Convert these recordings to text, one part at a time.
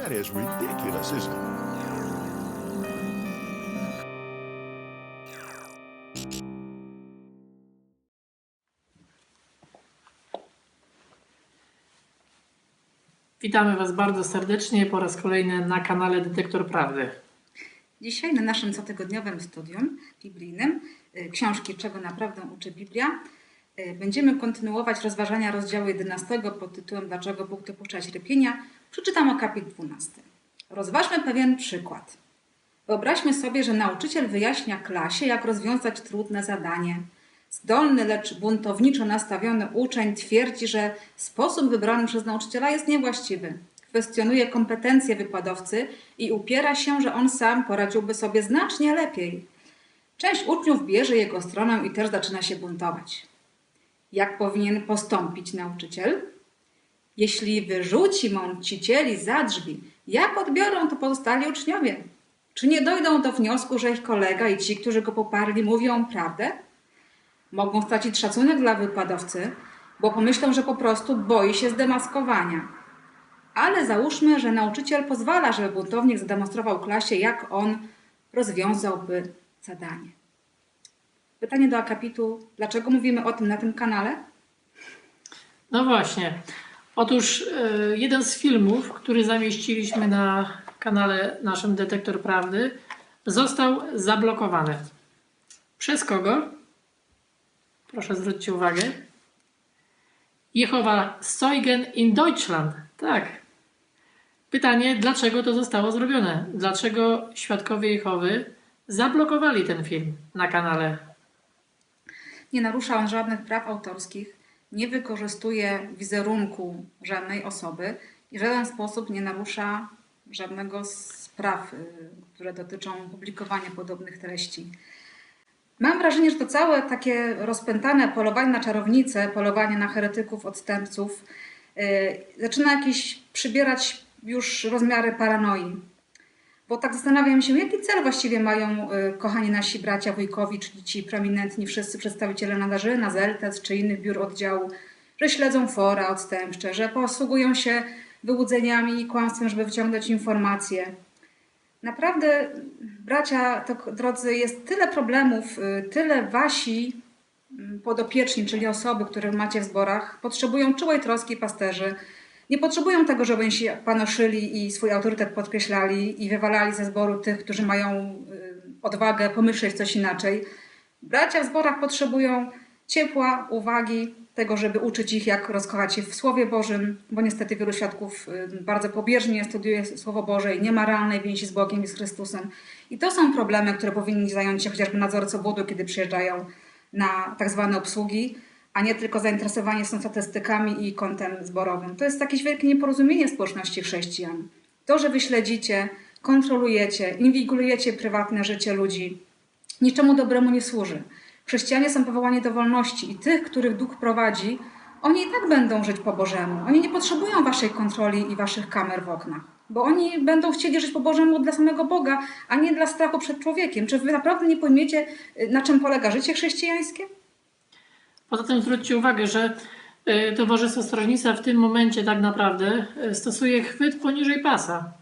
That is ridiculous, isn't it? Witamy Was bardzo serdecznie po raz kolejny na kanale Detektor Prawdy. Dzisiaj na naszym cotygodniowym studium biblijnym y, książki Czego naprawdę uczy Biblia y, będziemy kontynuować rozważania rozdziału 11 pod tytułem Dlaczego Bóg dopuszcza cierpienia. Przeczytam akapit 12. Rozważmy pewien przykład. Wyobraźmy sobie, że nauczyciel wyjaśnia klasie, jak rozwiązać trudne zadanie. Zdolny, lecz buntowniczo nastawiony uczeń twierdzi, że sposób wybrany przez nauczyciela jest niewłaściwy. Kwestionuje kompetencje wykładowcy i upiera się, że on sam poradziłby sobie znacznie lepiej. Część uczniów bierze jego stronę i też zaczyna się buntować. Jak powinien postąpić nauczyciel? Jeśli wyrzuci mącicieli za drzwi, jak odbiorą to pozostali uczniowie? Czy nie dojdą do wniosku, że ich kolega i ci, którzy go poparli, mówią prawdę? Mogą stracić szacunek dla wykładowcy, bo pomyślą, że po prostu boi się zdemaskowania. Ale załóżmy, że nauczyciel pozwala, żeby buntownik zademonstrował klasie, jak on rozwiązałby zadanie. Pytanie do akapitu, dlaczego mówimy o tym na tym kanale? No właśnie. Otóż e, jeden z filmów, który zamieściliśmy na kanale naszym Detektor Prawdy, został zablokowany. Przez kogo? Proszę zwróćcie uwagę. Jehowa Zeugen in Deutschland. Tak. Pytanie, dlaczego to zostało zrobione? Dlaczego świadkowie Jehowy zablokowali ten film na kanale Nie narusza on żadnych praw autorskich, nie wykorzystuje wizerunku żadnej osoby i w żaden sposób nie narusza żadnego z praw, y, które dotyczą publikowania podobnych treści. Mam wrażenie, że to całe takie rozpętane polowanie na czarownice, polowanie na heretyków, odstępców, yy, zaczyna jakieś przybierać już rozmiary paranoi. Bo tak zastanawiam się, jaki cel właściwie mają y, kochani nasi bracia wujkowi, czyli ci prominentni wszyscy przedstawiciele Nadarzyna, Zeltec czy innych biur oddziału, że śledzą fora odstępcze, że posługują się wyłudzeniami i kłamstwem, żeby wyciągnąć informacje. Naprawdę, bracia, to, drodzy, jest tyle problemów, y, tyle wasi mm, podopieczni, czyli osoby, które macie w zborach, potrzebują czułej troski pasterzy. Nie potrzebują tego, żeby oni się panoszyli i swój autorytet podkreślali i wywalali ze zboru tych, którzy mają y, odwagę pomyśleć coś inaczej. Bracia w zborach potrzebują ciepła, uwagi, tego, żeby uczyć ich, jak rozkochać się w Słowie Bożym, bo niestety wielu świadków y, bardzo pobieżnie studiuje Słowo Boże i nie ma realnej więzi z Bogiem i z Chrystusem. I to są problemy, które powinni zająć się chociażby nadzorcy obodu, kiedy przyjeżdżają na tak zwane obsługi, a nie tylko zainteresowanie są statystykami i kontem zborowym. To jest jakieś wielkie nieporozumienie społeczności chrześcijan. To, że wy śledzicie, kontrolujecie, inwigilujecie prywatne życie ludzi, niczemu dobremu nie służy. Chrześcijanie są powołani do wolności i tych, których duch prowadzi, oni i tak będą żyć po Bożemu. Oni nie potrzebują waszej kontroli i waszych kamer w oknach, bo oni będą chcieli żyć po Bożemu dla samego Boga, a nie dla strachu przed człowiekiem. Czy wy naprawdę nie pojmiecie, na czym polega życie chrześcijańskie? Poza tym zwróćcie uwagę, że y, Towarzystwo Strażnictwa w tym momencie tak naprawdę y, stosuje chwyt poniżej pasa,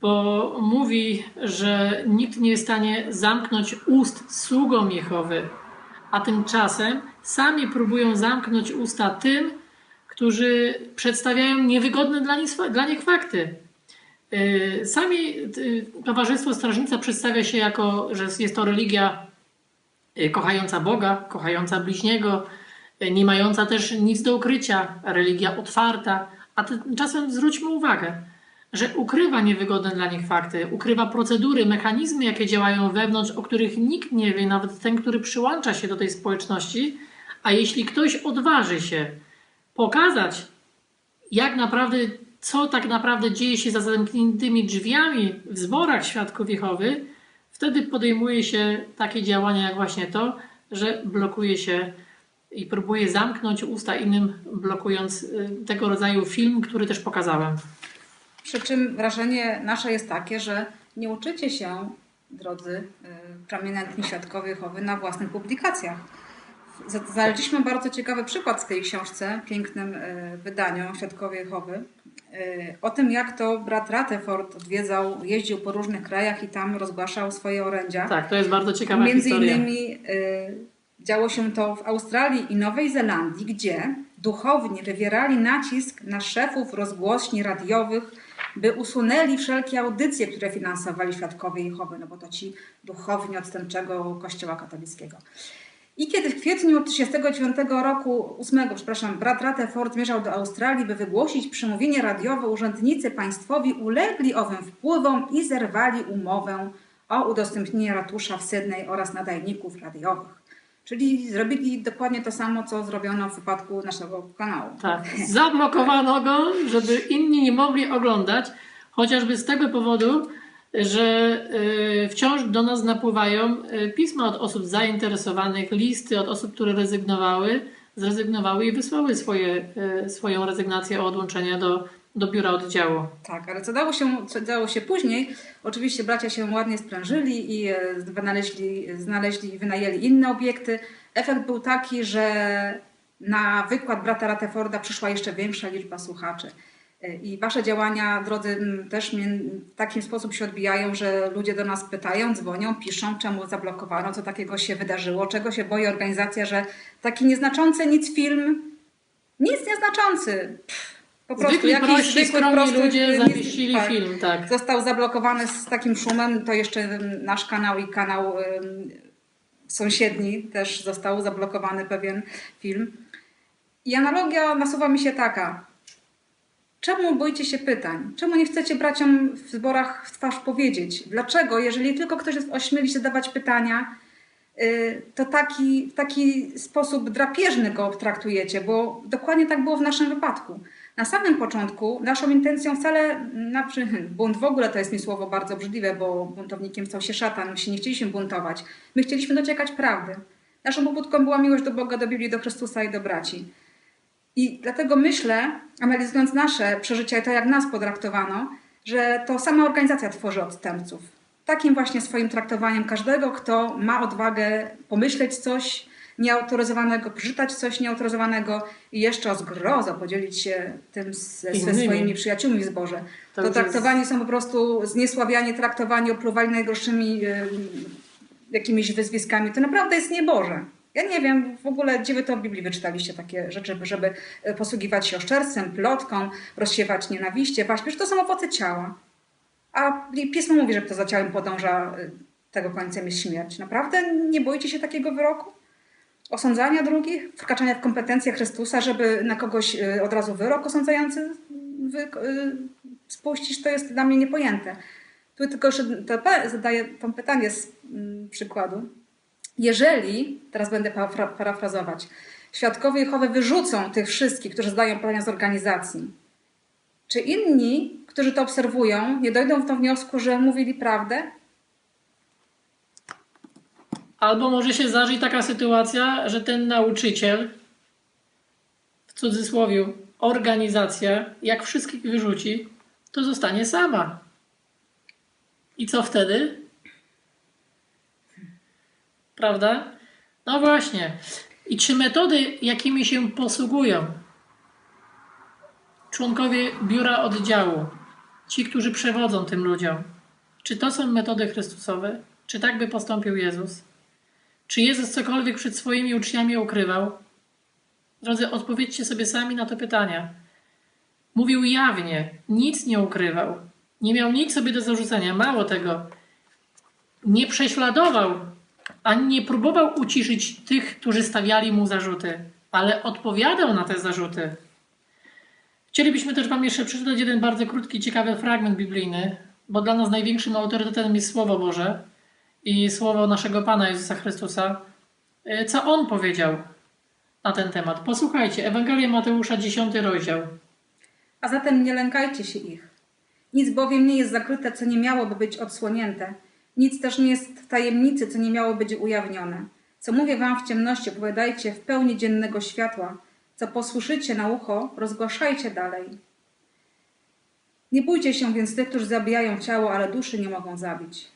bo mówi, że nikt nie jest w stanie zamknąć ust sługom Jehowy, a tymczasem sami próbują zamknąć usta tym, którzy przedstawiają niewygodne dla nich, dla nich fakty. Y, Sami Towarzystwo Strażnictwa przedstawia się jako, że jest to religia kochająca Boga, kochająca bliźniego, y, nie mająca też nic do ukrycia, religia otwarta, a tymczasem zwróćmy uwagę, że ukrywa niewygodne dla nich fakty, ukrywa procedury, mechanizmy, jakie działają wewnątrz, o których nikt nie wie, nawet ten, który przyłącza się do tej społeczności, a jeśli ktoś odważy się pokazać, jak naprawdę, co tak naprawdę dzieje się za zamkniętymi drzwiami w zborach świadków Jehowy, wtedy podejmuje się takie działania jak właśnie to, że blokuje się i próbuje zamknąć usta innym, blokując y, tego rodzaju film, który też pokazałem. Przy czym wrażenie nasze jest takie, że nie uczycie się, drodzy y, prominentni świadkowie Jehowy, na własnych publikacjach. Znaleźliśmy bardzo ciekawy przykład w tej książce, pięknym y, wydaniu Świadkowie Jehowy, y, o tym, jak to brat Rutherford odwiedzał, jeździł po różnych krajach i tam rozgłaszał swoje orędzia. Tak, to jest bardzo ciekawa Między historia. innymi y, działo się to w Australii i Nowej Zelandii, gdzie duchowni wywierali nacisk na szefów rozgłośni radiowych, by usunęli wszelkie audycje, które finansowali świadkowie Jehowy, no bo to ci duchowni odstępczego kościoła katolickiego. I kiedy w kwietniu 1939 roku, 8, przepraszam, brat Rutherford zmierzał do Australii, by wygłosić przemówienie radiowe, urzędnicy państwowi ulegli owym wpływom i zerwali umowę o udostępnienie ratusza w Sydney oraz nadajników radiowych. Czyli zrobili dokładnie to samo, co zrobiono w wypadku naszego kanału. Tak, zablokowano go, żeby inni nie mogli oglądać, chociażby z tego powodu, że y, wciąż do nas napływają y, pisma od osób zainteresowanych, listy od osób, które rezygnowały, zrezygnowały i wysłały swoje, y, swoją rezygnację o odłączenie do, do biura oddziału. Tak, ale co dało się, co dało się później, oczywiście bracia się ładnie sprężyli i e, wynaleźli, znaleźli i wynajęli inne obiekty. Efekt był taki, że na wykład brata Rutherforda przyszła jeszcze większa liczba słuchaczy. E, I wasze działania, drodzy, też w taki sposób się odbijają, że ludzie do nas pytają, dzwonią, piszą, czemu zablokowano, co takiego się wydarzyło, czego się boi organizacja, że taki nieznaczący nic film, nic nieznaczący. Pff, po prostu Zwykli, jakiś prości, zwykły, prosty, ludzie zawiesili tak. film, tak. Został zablokowany z takim szumem, to jeszcze nasz kanał i kanał ym, sąsiedni też został zablokowany pewien film. I analogia nasuwa mi się taka. Czemu boicie się pytań? Czemu nie chcecie braciom w zborach w twarz powiedzieć? Dlaczego, jeżeli tylko ktoś ośmieli się dawać pytania, y, to taki, taki sposób drapieżny go traktujecie, bo dokładnie tak było w naszym wypadku. Na samym początku naszą intencją wcale, na, bunt w ogóle to jest mi słowo bardzo obrzydliwe, bo buntownikiem stał się szatan, my się nie chcieliśmy buntować. My chcieliśmy dociekać prawdy. Naszą pobudką była miłość do Boga, do Biblii, do Chrystusa i do braci. I dlatego myślę, analizując nasze przeżycia i to, jak nas potraktowano, że to sama organizacja tworzy odstępców. Takim właśnie swoim traktowaniem każdego, kto ma odwagę pomyśleć coś nieautoryzowanego, przeczytać coś nieautoryzowanego i jeszcze o zgrozo podzielić się tym ze, ze swoimi przyjaciółmi w zborze. To To, traktowani są po prostu zniesławiani, traktowani, opluwani najgorszymi y, jakimiś wyzwiskami. To naprawdę jest nieboże. Ja nie wiem w ogóle, gdzie wy to w Biblii wyczytaliście takie rzeczy, żeby y, posługiwać się oszczerstwem, plotką, rozsiewać nienawiście, waśń, że to są owoce ciała. A Pismo mówi, że kto za ciałem podąża, y, tego końcem jest śmierć. Naprawdę nie boicie się takiego wyroku? Osądzania drugich? Wkraczania w kompetencje Chrystusa, żeby na kogoś y, od razu wyrok osądzający wy, spuścić, to jest dla mnie niepojęte. Tu tylko jeszcze zadaję to pytanie z mm, przykładu. Jeżeli, teraz będę parafra- parafrazować, świadkowie Jehowy wyrzucą tych wszystkich, którzy zdają pytania z organizacji, czy inni, którzy to obserwują, nie dojdą do wniosku, że mówili prawdę? Albo może się zdarzyć taka sytuacja, że ten nauczyciel, w cudzysłowie organizacja, jak wszystkich wyrzuci, to zostanie sama. I co wtedy? Prawda? No właśnie. I czy metody, jakimi się posługują członkowie biura oddziału, ci, którzy przewodzą tym ludziom, czy to są metody Chrystusowe? Czy tak by postąpił Jezus? Czy Jezus cokolwiek przed swoimi uczniami ukrywał? Drodzy, odpowiedzcie sobie sami na te pytania. Mówił jawnie, nic nie ukrywał, nie miał nic sobie do zarzucenia. Mało tego, nie prześladował ani nie próbował uciszyć tych, którzy stawiali mu zarzuty, ale odpowiadał na te zarzuty. Chcielibyśmy też Wam jeszcze przeczytać jeden bardzo krótki, ciekawy fragment biblijny, bo dla nas największym autorytetem jest Słowo Boże i słowo naszego Pana Jezusa Chrystusa, y, co On powiedział na ten temat. Posłuchajcie, Ewangelia Mateusza, 10 rozdział. A zatem nie lękajcie się ich. Nic bowiem nie jest zakryte, co nie miałoby być odsłonięte. Nic też nie jest w tajemnicy, co nie miało być ujawnione. Co mówię wam w ciemności, opowiadajcie w pełni dziennego światła. Co posłyszycie na ucho, rozgłaszajcie dalej. Nie bójcie się więc tych, którzy zabijają ciało, ale duszy nie mogą zabić.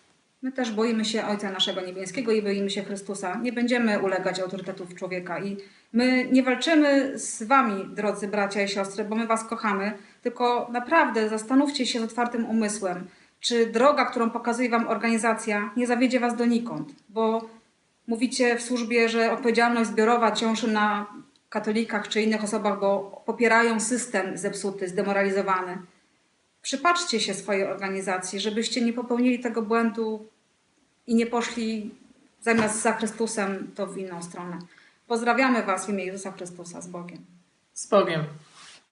My też boimy się Ojca naszego Niebieskiego i boimy się Chrystusa. Nie będziemy ulegać autorytetów człowieka i my nie walczymy z wami, drodzy bracia i siostry, bo my was kochamy, tylko naprawdę zastanówcie się z otwartym umysłem, czy droga, którą pokazuje wam organizacja, nie zawiedzie was donikąd, bo mówicie w służbie, że odpowiedzialność zbiorowa ciąży na katolikach czy innych osobach, bo popierają system zepsuty, zdemoralizowany. Przypatrzcie się swojej organizacji, żebyście nie popełnili tego błędu i nie poszli zamiast za Chrystusem, to w inną stronę. Pozdrawiamy Was w imię Jezusa Chrystusa z Bogiem. Z Bogiem.